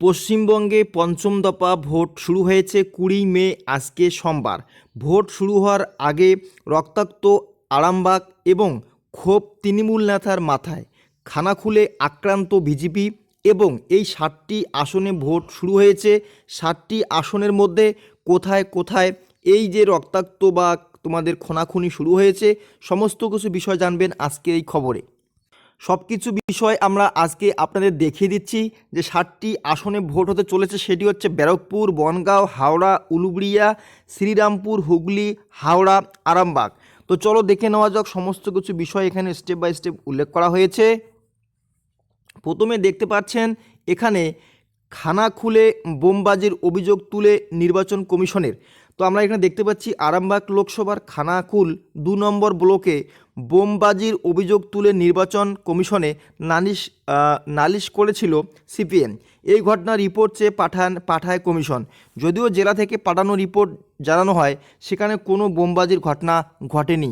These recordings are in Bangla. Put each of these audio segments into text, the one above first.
পশ্চিমবঙ্গে পঞ্চম দফা ভোট শুরু হয়েছে কুড়ি মে আজকে সোমবার। ভোট শুরু হওয়ার আগে রক্তাক্ত আরামবাগ এবং ক্ষোভ তৃণমূল নেতার মাথায়। খানা খুলে আক্রান্ত বিজেপি এবং এই ষাটটি আসনে ভোট শুরু হয়েছে। ষাটটি আসনের মধ্যে কোথায় কোথায় এই যে রক্তাক্ত বা তোমাদের খোনাখুনি শুরু হয়েছে, সমস্ত কিছু বিষয় জানবেন আজকে এই খবরে। সব কিছু বিষয় আমরা আজকে আপনাদের দেখিয়ে দিচ্ছি যে ষাটটি আসনে ভোট হতে চলেছে। সেটি হচ্ছে ব্যারকপুর, বনগাঁও, হাওড়া, উলুবড়িয়া, শ্রীরামপুর, হুগলি, হাওড়া, আরামবাগ। তো চলো দেখে নেওয়া যাক সমস্ত কিছু বিষয় এখানে স্টেপ বাই স্টেপ উল্লেখ করা হয়েছে। প্রথমে দেখতে পাচ্ছেন, এখানে খানা খুলে বোমবাজির অভিযোগ তুলে নির্বাচন কমিশনের। তো আমরা এখানে দেখতে পাচ্ছি আরামবাগ লোকসভার খানাকুল দু নম্বর ব্লকে বোমবাজির অভিযোগ তুলে নির্বাচন কমিশনে নালিশ নালিশ করেছিল সিপিএম। এই ঘটনার রিপোর্ট চেয়ে পাঠান, পাঠায় কমিশন। যদিও জেলা থেকে পাঠানো রিপোর্ট জানানো হয়, সেখানে কোনো বোমবাজির ঘটনা ঘটেনি।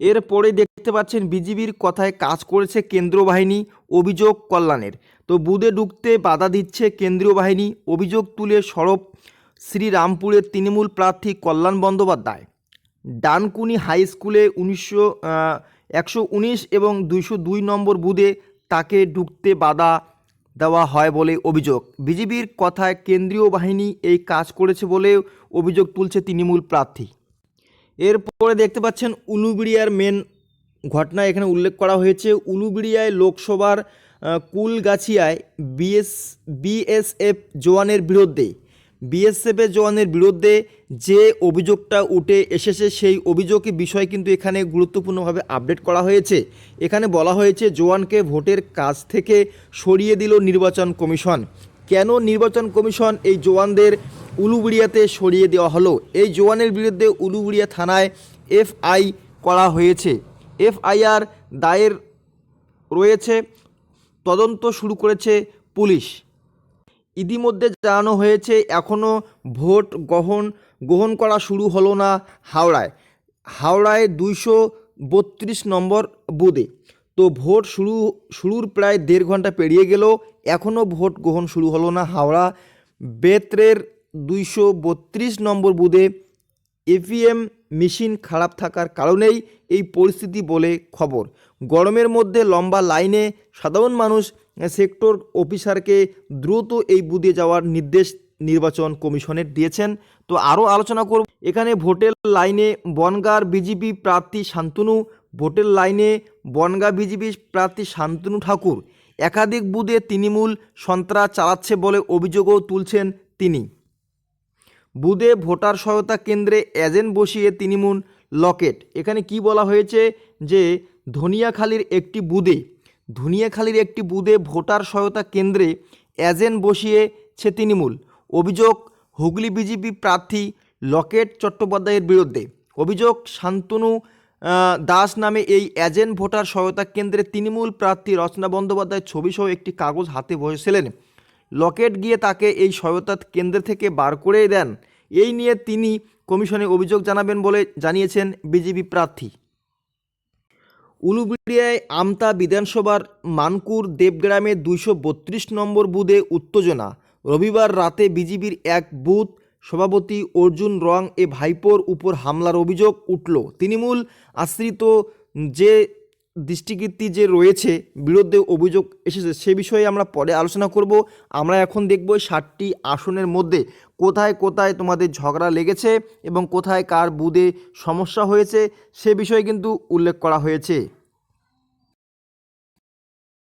এরপরে দেখতে পাচ্ছেন বিজিবির কথায় কাজ করেছে কেন্দ্রীয় বাহিনী, অভিযোগ কল্যাণের। তো বুধে ঢুকতে বাধা দিচ্ছে কেন্দ্রীয় বাহিনী, অভিযোগ তুলে সরব শ্রীরামপুরের তৃণমূল প্রার্থী কল্যাণ বন্দ্যোপাধ্যায়। ডানকুনি হাই স্কুলে উনিশশো একশো উনিশ এবং দুইশো দুই নম্বর বুধে তাকে ঢুকতে বাধা দেওয়া হয় বলে অভিযোগ। বিজেপির কথায় কেন্দ্রীয় বাহিনী এই কাজ করেছে বলে অভিযোগ তুলছে তৃণমূল প্রার্থী। এরপরে দেখতে পাচ্ছেন উলুবিড়িয়ার মেন ঘটনা। এখানে উল্লেখ করা হয়েছে, উলুবিড়িয়ায় লোকসভার কুলগাছিয়ায় বিএস, বিএসএফ জওয়ানের বিরুদ্ধে বিএসএফের জওয়ানের বিরুদ্ধে যে অভিযোগটা উঠে এসেছে, সেই অভিযোগের বিষয় কিন্তু এখানে গুরুত্বপূর্ণভাবে আপডেট করা হয়েছে। এখানে বলা হয়েছে, জওয়ানকে ভোটের কাজ থেকে সরিয়ে দিল নির্বাচন কমিশন। কেন নির্বাচন কমিশন এই জওয়ানদের উলুবুড়িয়াতে সরিয়ে দেওয়া হলো? এই জওয়ানের বিরুদ্ধে উলুবুড়িয়া থানায় এফআই করা হয়েছে। এফআইআর দায়ের রয়েছে, তদন্ত শুরু করেছে পুলিশ। ইতিমধ্যে জানানো হয়েছে এখনও ভোট গ্রহণ গ্রহণ করা শুরু হলো না হাওড়ায়। হাওড়ায় দুইশো বত্রিশ নম্বর বুথে। তো ভোট শুরু, শুরুর প্রায় দেড় ঘণ্টা পেরিয়ে গেল এখনও ভোট গ্রহণ শুরু হলো না হাওড়া। বেত্রের দুইশো বত্রিশ নম্বর বুথে এভিএম মেশিন খারাপ থাকার কারণেই এই পরিস্থিতি বলে খবর। গরমের মধ্যে লম্বা লাইনে সাধারণ মানুষ সেক্টর অফিসারকে দ্রুত এই বুথে যাওয়ার নির্দেশ নির্বাচন কমিশনের দিয়েছেন। তো আরও আলোচনা করব। এখানে ভোটের লাইনে বনগার বিজেপি প্রার্থী শান্তনু, ভোটের লাইনে বনগা বিজেপি প্রার্থী শান্তনু ঠাকুর। একাধিক বুথে তৃণমূল সন্ত্রাস চালাচ্ছে বলে অভিযোগও তুলছেন তিনি। বুধে ভোটার সহায়তা কেন্দ্রে এজেন্ট বসিয়ে তৃণমূল লকেট। এখানে কি বলা হয়েছে যে ধনিয়াখালীর একটি বুধে ধনিয়াখালীর একটি বুধে ভোটার সহায়তা কেন্দ্রে এজেন্ট বসিয়েছে তৃণমূল। অভিযোগ, হুগলি বিজেপি প্রার্থী লকেট চট্টোপাধ্যায়ের বিরুদ্ধে। অভিযোগ, শান্তনু দাস নামে এই এজেন্ট ভোটার সহায়তা কেন্দ্রে তৃণমূল প্রার্থী রচনা বন্দ্যোপাধ্যায়ের ছবিসহ একটি কাগজ হাতে বসেছিলেন। লকেট গিয়ে তাকে এই সহায়তা কেন্দ্র থেকে বার করে দেন। এই নিয়ে তিনি কমিশনে অভিযোগ জানাবেন বলে জানিয়েছেন বিজেপি প্রার্থী। উলুবিড়িয়ায় আমতা বিধানসভার মানকুর দেবগ্রামে দুইশো বত্রিশ নম্বর বুথে উত্তেজনা। রবিবার রাতে বিজেপির এক বুথ সভাপতি অর্জুন রং এ ভাইপোর উপর হামলার অভিযোগ উঠল। তৃণমূল আশ্রিত যে দৃষ্টিকীর্তি যে রয়েছে, বিরুদ্ধে অভিযোগ এসেছে, সে বিষয়ে আমরা পরে আলোচনা করব। আমরা এখন দেখব ষাটটি আসনের মধ্যে কোথায় কোথায় তোমাদের ঝগড়া লেগেছে এবং কোথায় কার বুধে সমস্যা হয়েছে, সে বিষয়ে কিন্তু উল্লেখ করা হয়েছে।